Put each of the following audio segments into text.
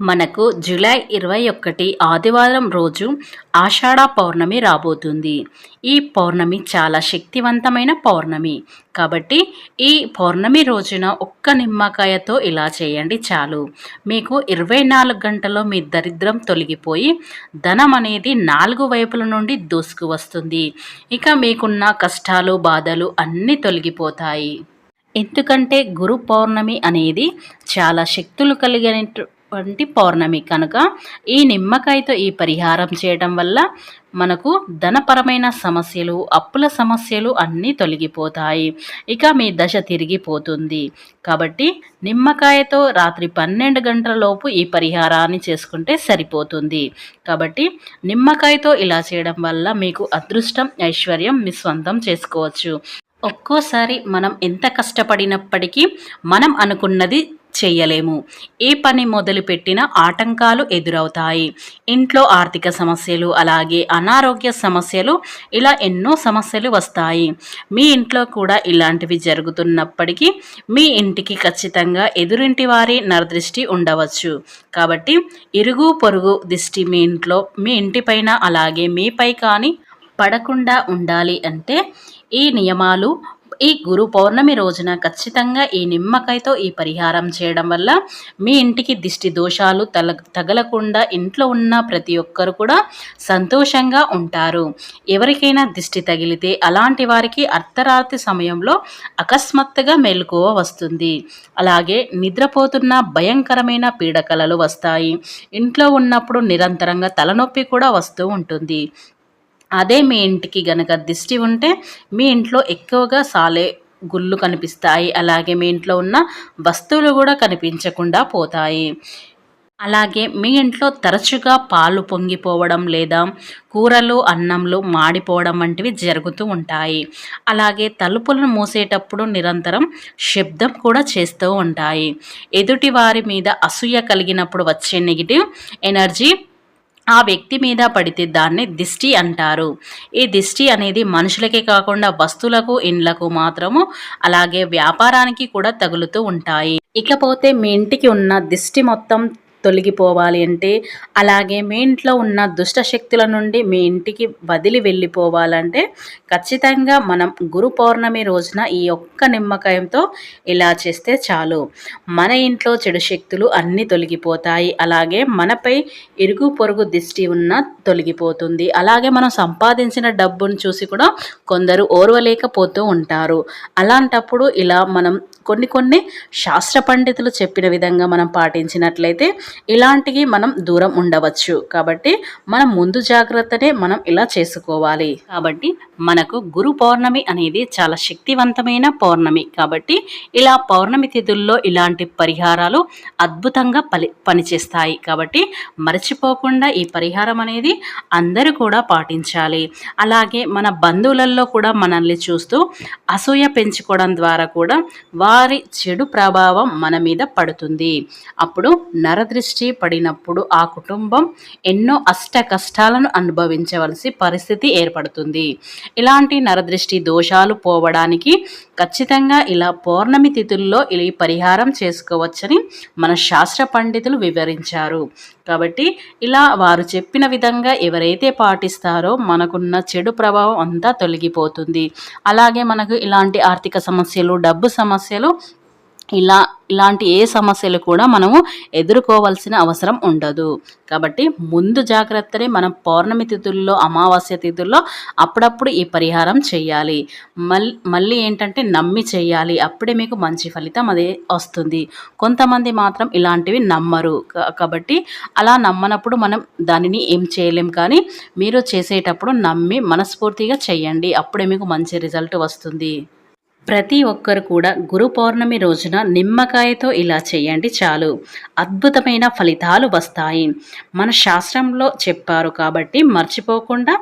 మనకు జూలై ఇరవై ఒకటి ఆదివారం రోజు ఆషాఢ పౌర్ణమి రాబోతుంది. ఈ పౌర్ణమి చాలా శక్తివంతమైన పౌర్ణమి. కాబట్టి ఈ పౌర్ణమి రోజున ఒక్క నిమ్మకాయతో ఇలా చేయండి చాలు. మీకు ఇరవై నాలుగు గంటల్లో మీ దరిద్రం తొలగిపోయి ధనం అనేది నాలుగు వైపుల నుండి దూసుకు వస్తుంది. ఇక మీకున్న కష్టాలు బాధలు అన్నీ తొలగిపోతాయి. ఎందుకంటే గురు పౌర్ణమి అనేది చాలా శక్తులు కలిగిన వంటి పౌర్ణమి కనుక ఈ నిమ్మకాయతో ఈ పరిహారం చేయడం వల్ల మనకు ధనపరమైన సమస్యలు అప్పుల సమస్యలు అన్నీ తొలగిపోతాయి. ఇక మీ దశ తిరిగిపోతుంది. కాబట్టి నిమ్మకాయతో రాత్రి పన్నెండు గంటల లోపు ఈ పరిహారాన్ని చేసుకుంటే సరిపోతుంది. కాబట్టి నిమ్మకాయతో ఇలా చేయడం వల్ల మీకు అదృష్టం ఐశ్వర్యం మీ స్వంతం చేసుకోవచ్చు. ఒక్కోసారి మనం ఎంత కష్టపడినప్పటికీ మనం అనుకున్నది చేయలేము. ఏ పని మొదలుపెట్టినా ఆటంకాలు ఎదురవుతాయి. ఇంట్లో ఆర్థిక సమస్యలు అలాగే అనారోగ్య సమస్యలు ఇలా ఎన్నో సమస్యలు వస్తాయి. మీ ఇంట్లో కూడా ఇలాంటివి జరుగుతున్నప్పటికీ మీ ఇంటికి ఖచ్చితంగా ఎదురింటి వారి నరదృష్టి ఉండవచ్చు. కాబట్టి ఇరుగు పొరుగు దిష్టి మీ ఇంట్లో మీ ఇంటిపైన అలాగే మీపై కానీ పడకుండా ఉండాలి అంటే ఈ నియమాలు ఈ గురు పౌర్ణమి రోజున ఖచ్చితంగా ఈ నిమ్మకాయతో ఈ పరిహారం చేయడం వల్ల మీ ఇంటికి దిష్టి దోషాలు తల తగలకుండా ఇంట్లో ఉన్న ప్రతి ఒక్కరు కూడా సంతోషంగా ఉంటారు. ఎవరికైనా దిష్టి తగిలితే అలాంటి వారికి అర్ధరాత్రి సమయంలో అకస్మాత్తుగా మెలకువ వస్తుంది. అలాగే నిద్రపోతున్న భయంకరమైన పీడకలలు వస్తాయి. ఇంట్లో ఉన్నప్పుడు నిరంతరంగా తలనొప్పి కూడా వస్తూ ఉంటుంది. అదే మీ ఇంటికి గనక దిష్టి ఉంటే మీ ఇంట్లో ఎక్కువగా సాలే గుళ్ళు కనిపిస్తాయి. అలాగే మీ ఇంట్లో ఉన్న వస్తువులు కూడా కనిపించకుండా పోతాయి. అలాగే మీ ఇంట్లో తరచుగా పాలు పొంగిపోవడం లేదా కూరలు అన్నంలు మాడిపోవడం వంటివి జరుగుతూ ఉంటాయి. అలాగే తలుపులను మూసేటప్పుడు నిరంతరం శబ్దం కూడా చేస్తూ ఉంటాయి. ఎదుటి వారి మీద అసూయ కలిగినప్పుడు వచ్చే నెగిటివ్ ఎనర్జీ ఆ వ్యక్తి మీద పడితే దాన్ని దిష్టి అంటారు. ఈ దిష్టి అనేది మనుషులకే కాకుండా వస్తువులకు ఇండ్లకు మాత్రము అలాగే వ్యాపారానికి కూడా తగులుతూ ఉంటాయి. ఇకపోతే మీ ఇంటికి ఉన్న దిష్టి మొత్తం తొలగిపోవాలి అంటే అలాగే మీ ఇంట్లో ఉన్న దుష్ట శక్తుల నుండి మీ ఇంటికి వదిలి వెళ్ళిపోవాలంటే ఖచ్చితంగా మనం గురు పౌర్ణమి రోజున ఈ ఒక్క నిమ్మకాయంతో ఇలా చేస్తే చాలు. మన ఇంట్లో చెడు శక్తులు అన్నీ తొలగిపోతాయి. అలాగే మనపై ఇరుగు పొరుగు దిష్టి ఉన్న తొలగిపోతుంది. అలాగే మనం సంపాదించిన డబ్బును చూసి కూడా కొందరు ఓర్వలేకపోతూ ఉంటారు. అలాంటప్పుడు ఇలా మనం కొన్ని కొన్ని శాస్త్ర పండితులు చెప్పిన విధంగా మనం పాటించినట్లయితే ఇలాంటివి మనం దూరం ఉండవచ్చు. కాబట్టి మనం ముందు జాగ్రత్తనే మనం ఇలా చేసుకోవాలి. కాబట్టి మనకు గురు పౌర్ణమి అనేది చాలా శక్తివంతమైన పౌర్ణమి. కాబట్టి ఇలా పౌర్ణమి తిథుల్లో ఇలాంటి పరిహారాలు అద్భుతంగా పని పనిచేస్తాయి. కాబట్టి మర్చిపోకుండా ఈ పరిహారం అనేది అందరూ కూడా పాటించాలి. అలాగే మన బంధువులలో కూడా మనల్ని చూస్తూ అసూయ పెంచుకోవడం ద్వారా కూడా వారి చెడు ప్రభావం మన మీద పడుతుంది. అప్పుడు నరదృష్టి పడినప్పుడు ఆ కుటుంబం ఎన్నో అష్ట కష్టాలను అనుభవించవలసి పరిస్థితి ఏర్పడుతుంది. ఇలాంటి నరదృష్టి దోషాలు పోవడానికి ఖచ్చితంగా ఇలా పౌర్ణమి తిథుల్లో ఇలా పరిహారం చేసుకోవచ్చని మన శాస్త్ర పండితులు వివరించారు. కాబట్టి ఇలా వారు చెప్పిన విధంగా ఎవరైతే పాటిస్తారో మనకున్న చెడు ప్రభావం అంతా తొలగిపోతుంది. అలాగే మనకు ఇలాంటి ఆర్థిక సమస్యలు డబ్బు సమస్యలు ఇలా ఇలాంటి ఏ సమస్యలు కూడా మనము ఎదుర్కోవాల్సిన అవసరం ఉండదు. కాబట్టి ముందు జాగ్రత్తనే మనం పౌర్ణమి తిథుల్లో అమావాస్య తిథుల్లో అప్పుడప్పుడు ఈ పరిహారం చేయాలి. మళ్ళీ మళ్ళీ ఏంటంటే నమ్మి చేయాలి. అప్పుడే మీకు మంచి ఫలితం అదే వస్తుంది. కొంతమంది మాత్రం ఇలాంటివి నమ్మరు. కాబట్టి అలా నమ్మనప్పుడు మనం దానిని ఏం చేయలేం. కానీ మీరు చేసేటప్పుడు నమ్మి మనస్ఫూర్తిగా చేయండి. అప్పుడే మీకు మంచి రిజల్ట్ వస్తుంది. ప్రతి ఒక్కరు కూడా గురు పౌర్ణమి రోజున నిమ్మకాయతో ఇలా చేయండి చాలు. అద్భుతమైన ఫలితాలు వస్తాయి. మన శాస్త్రంలో చెప్పారు కాబట్టి మర్చిపోకుండా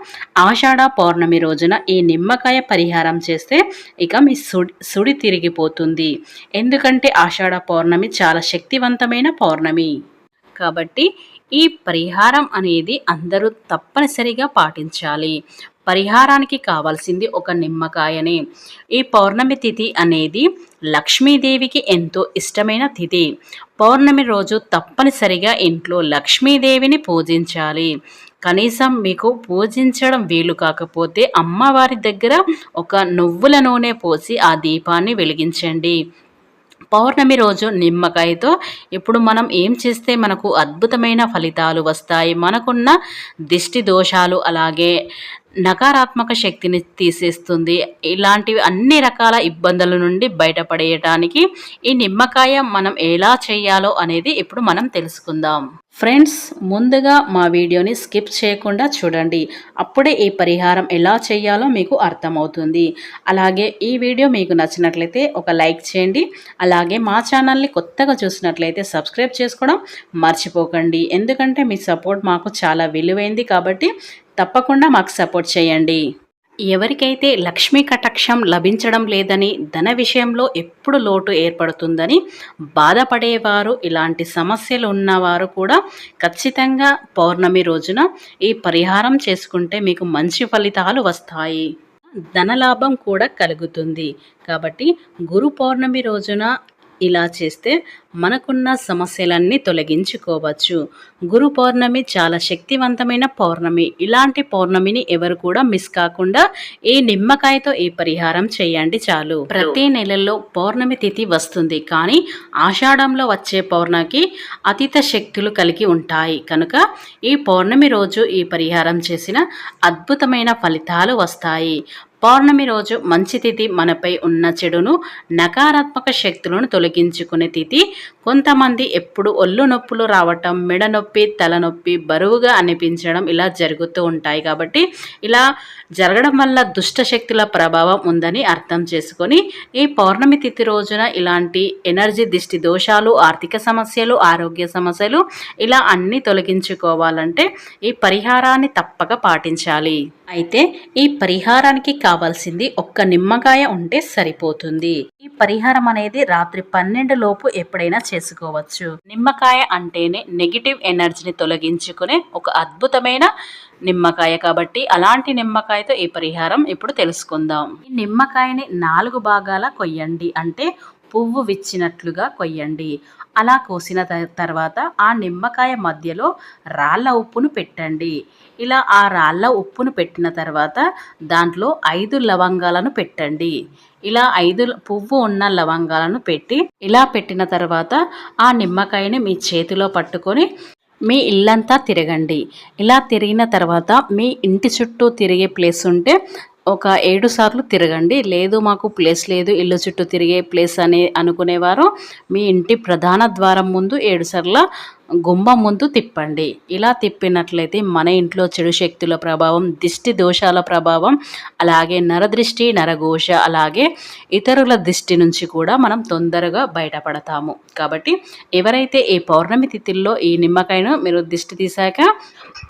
ఆషాఢ పౌర్ణమి రోజున ఈ నిమ్మకాయ పరిహారం చేస్తే ఇక మీ సుడి సుడి తిరిగిపోతుంది. ఎందుకంటే ఆషాఢ పౌర్ణమి చాలా శక్తివంతమైన పౌర్ణమి. కాబట్టి ఈ పరిహారం అనేది అందరూ తప్పనిసరిగా పాటించాలి. పరిహారానికి కావాల్సింది ఒక నిమ్మకాయనే. ఈ పౌర్ణమి తిథి అనేది లక్ష్మీదేవికి ఎంతో ఇష్టమైన తిథి. పౌర్ణమి రోజు తప్పనిసరిగా ఇంట్లో లక్ష్మీదేవిని పూజించాలి. కనీసం మీకు పూజించడం వీలు కాకపోతే అమ్మవారి దగ్గర ఒక నువ్వుల నూనె పోసి ఆ దీపాన్ని వెలిగించండి. పౌర్ణమి రోజు నిమ్మకాయతో ఇప్పుడు మనం ఏం చేస్తే మనకు అద్భుతమైన ఫలితాలు వస్తాయి? మనకున్న దిష్టి దోషాలు అలాగే నకారాత్మక శక్తిని తీసేస్తుంది. ఇలాంటివి అన్ని రకాల ఇబ్బందుల నుండి బయటపడేయటానికి ఈ నిమ్మకాయ మనం ఎలా చేయాలో అనేది ఇప్పుడు మనం తెలుసుకుందాం. ఫ్రెండ్స్ ముందుగా మా వీడియోని స్కిప్ చేయకుండా చూడండి. అప్పుడే ఈ పరిహారం ఎలా చేయాలో మీకు అర్థమవుతుంది. అలాగే ఈ వీడియో మీకు నచ్చినట్లయితే ఒక లైక్ చేయండి. అలాగే మా ఛానల్ని కొత్తగా చూసినట్లయితే సబ్స్క్రైబ్ చేసుకోవడం మర్చిపోకండి. ఎందుకంటే మీ సపోర్ట్ మాకు చాలా విలువైంది కాబట్టి తప్పకుండా మాకు సపోర్ట్ చేయండి. ఎవరికైతే లక్ష్మీ కటాక్షం లభించడం లేదని ధన విషయంలో ఎప్పుడు లోటు ఏర్పడుతుందని బాధపడేవారు ఇలాంటి సమస్యలు ఉన్నవారు కూడా ఖచ్చితంగా పౌర్ణమి రోజున ఈ పరిహారం చేసుకుంటే మీకు మంచి ఫలితాలు వస్తాయి. ధనలాభం కూడా కలుగుతుంది. కాబట్టి గురు పౌర్ణమి రోజున ఇలా చేస్తే మనకున్న సమస్యలన్నీ తొలగించుకోవచ్చు. గురు పౌర్ణమి చాలా శక్తివంతమైన పౌర్ణమి. ఇలాంటి పౌర్ణమిని ఎవరు కూడా మిస్ కాకుండా ఈ నిమ్మకాయతో ఈ పరిహారం చేయండి చాలు. ప్రతి నెలలో పౌర్ణమి తిథి వస్తుంది. కానీ ఆషాఢంలో వచ్చే పౌర్ణమికి అతీత శక్తులు కలిగి ఉంటాయి. కనుక ఈ పౌర్ణమి రోజు ఈ పరిహారం చేసిన అద్భుతమైన ఫలితాలు వస్తాయి. పౌర్ణమి రోజు మంచి తిథి మనపై ఉన్న చెడును నకారాత్మక శక్తులను తొలగించుకునే తిథి. కొంతమంది ఎప్పుడు ఒళ్ళు నొప్పులు రావటం మెడ నొప్పి తలనొప్పి బరువుగా అనిపించడం ఇలా జరుగుతూ ఉంటాయి కాబట్టి ఇలా జరగడం వల్ల దుష్ట శక్తుల ప్రభావం ఉందని అర్థం చేసుకొని ఈ పౌర్ణమి తిథి రోజున ఇలాంటి ఎనర్జీ దిష్టి దోషాలు ఆర్థిక సమస్యలు ఆరోగ్య సమస్యలు ఇలా అన్నీ తొలగించుకోవాలంటే ఈ పరిహారాన్ని తప్పక పాటించాలి. అయితే ఈ పరిహారానికి కావాల్సింది ఒక్క నిమ్మకాయ ఉంటే సరిపోతుంది. ఈ పరిహారం అనేది రాత్రి పన్నెండు లోపు ఎప్పుడైనా చేసుకోవచ్చు. నిమ్మకాయ అంటేనే నెగిటివ్ ఎనర్జీని తొలగించుకునే ఒక అద్భుతమైన నిమ్మకాయ కాబట్టి అలాంటి నిమ్మకాయతో ఈ పరిహారం ఇప్పుడు తెలుసుకుందాం. ఈ నిమ్మకాయని నాలుగు భాగాల కొయ్యండి అంటే పువ్వు విచ్చినట్లుగా కొయ్యండి. అలా కోసిన తర్వాత ఆ నిమ్మకాయ మధ్యలో రాళ్ళ ఉప్పును పెట్టండి. ఇలా ఆ రాళ్ళ ఉప్పును పెట్టిన తర్వాత దాంట్లో ఐదు లవంగాలను పెట్టండి. ఇలా ఐదు పువ్వు ఉన్న లవంగాలను పెట్టి ఇలా పెట్టిన తర్వాత ఆ నిమ్మకాయని మీ చేతిలో పట్టుకొని మీ ఇల్లంతా తిరగండి. ఇలా తిరిగిన తర్వాత మీ ఇంటి చుట్టూ తిరిగే ప్లేస్ ఉంటే ఒక ఏడు సార్లు తిరగండి. లేదు మాకు ప్లేస్ లేదు ఇల్లు చుట్టూ తిరిగే ప్లేస్ అని అనుకునేవారు. మీ ఇంటి ప్రధాన ద్వారం ముందు ఏడు సార్ల గుమ్మం ముందు తిప్పండి. ఇలా తిప్పినట్లయితే మన ఇంట్లో చెడు శక్తుల ప్రభావం దిష్టి దోషాల ప్రభావం అలాగే నరదృష్టి నరఘోష అలాగే ఇతరుల దిష్టి నుంచి కూడా మనం తొందరగా బయటపడతాము. కాబట్టి ఎవరైతే ఈ పౌర్ణమి తిథిల్లో ఈ నిమ్మకాయను మీరు దిష్టి తీశాక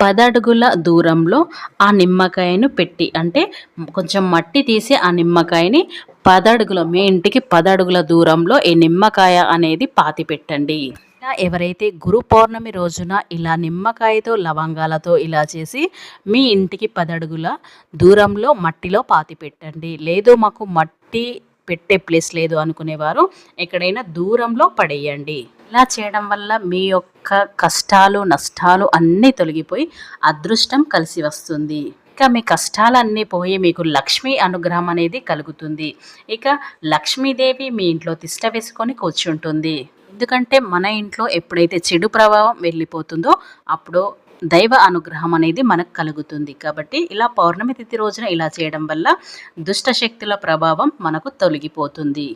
పదడుగుల దూరంలో ఆ నిమ్మకాయను పెట్టి అంటే కొంచెం మట్టి తీసి ఆ నిమ్మకాయని పదడుగుల మీ ఇంటికి పదడుగుల దూరంలో ఈ నిమ్మకాయ అనేది పాతి పెట్టండి. ఇలా ఎవరైతే గురు పౌర్ణమి రోజున ఇలా నిమ్మకాయతో లవంగాలతో ఇలా చేసి మీ ఇంటికి పదడుగుల దూరంలో మట్టిలో పాతి పెట్టండి. లేదు మాకు మట్టి పెట్టే ప్లేస్ లేదు అనుకునేవారు ఎక్కడైనా దూరంలో పడేయండి. ఇలా చేయడం వల్ల మీ యొక్క కష్టాలు నష్టాలు అన్నీ తొలగిపోయి అదృష్టం కలిసి వస్తుంది. ఇక మీ కష్టాలన్నీ పోయి మీకు లక్ష్మీ అనుగ్రహం అనేది కలుగుతుంది. ఇక లక్ష్మీదేవి మీ ఇంట్లో తిష్ట వేసుకొని కూర్చుంటుంది. ఎందుకంటే మన ఇంట్లో ఎప్పుడైతే చెడు ప్రభావం వెళ్ళిపోతుందో అప్పుడు దైవ అనుగ్రహం అనేది మనకు కలుగుతుంది. కాబట్టి ఇలా పౌర్ణమి తిథి రోజున ఇలా చేయడం వల్ల దుష్ట శక్తుల ప్రభావం మనకు తొలగిపోతుంది.